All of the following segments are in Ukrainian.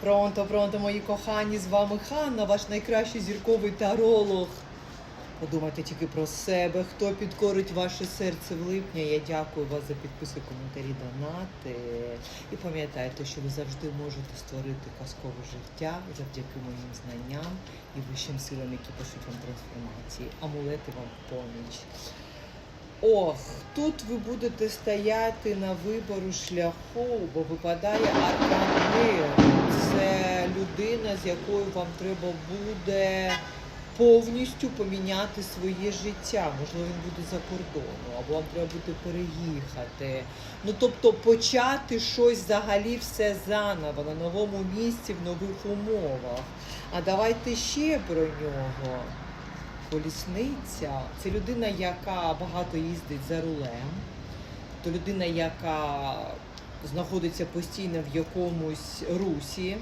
Пронто, пронто, мої кохані, з вами Ханна, ваш найкращий зірковий таролог. Подумайте тільки про себе, хто підкорить ваше серце в липня. Я дякую вас за підписки, коментарі, донати. І пам'ятайте, що ви завжди можете створити казкове життя завдяки моїм знанням і вищим силам, які пишуть вам трансформації. Амулети вам поміч. Ох, тут ви будете стояти на вибору шляху, бо випадає аркан. Це людина, з якою вам треба буде повністю поміняти своє життя. Можливо, він буде за кордону, або вам треба буде переїхати. Ну тобто почати щось взагалі все заново на новому місці, в нових умовах. А давайте ще про нього. Колісниця це людина, яка багато їздить за рулем, то людина, яка знаходиться постійно в якомусь русі.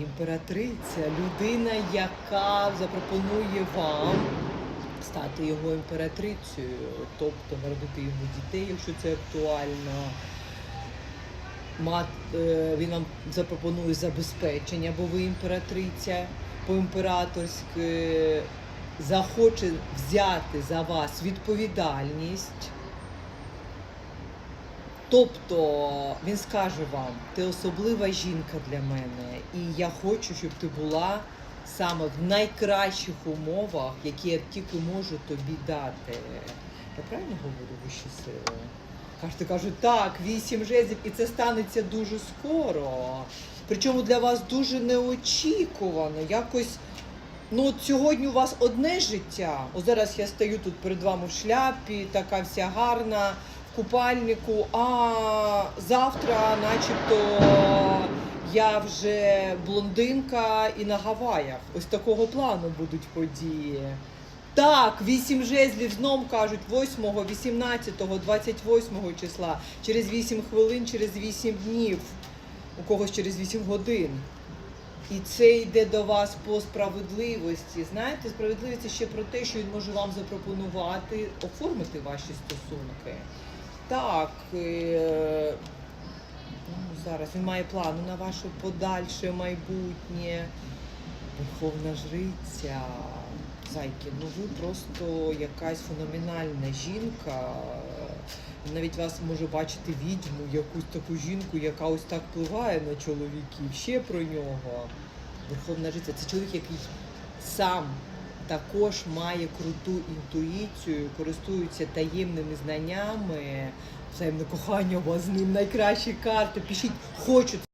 Імператриця, людина, яка запропонує вам стати його імператрицею, тобто народити йому дітей, якщо це актуально. Мат, е, він вам запропонує забезпечення, бо ви імператриця по-імператорськи захоче взяти за вас відповідальність. Тобто він скаже вам, ти особлива жінка для мене, і я хочу, щоб ти була саме в найкращих умовах, які я тільки можу тобі дати. Я правильно говорю вищі сили? Кажете, кажуть, так, вісім жезлів, і це станеться дуже скоро. Причому для вас дуже неочікувано. Якось, ну от сьогодні у вас одне життя. Ось зараз я стою тут перед вами в шляпі, така вся гарна, в купальнику, а завтра, начебто, я вже блондинка і на Гаваях. Ось такого плану будуть події. Так, вісім жезлів знов кажуть 8, 18, 28 числа, через 8 хвилин, через 8 днів, у когось через 8 годин. І це йде до вас по справедливості. Знаєте, справедливість ще про те, що він може вам запропонувати оформити ваші стосунки. Так, е, ну, зараз він має плани на ваше подальше майбутнє. Верховна жриця. Зайки, ну ви просто якась феноменальна жінка. Навіть вас може бачити відьму, якусь таку жінку, яка ось так впливає на чоловіків. Ще про нього. Верховна життя Це чоловік, який сам також має круту інтуїцію, користується таємними знаннями. Взаємне кохання у вас з ним найкращі карти. Пишіть, хочу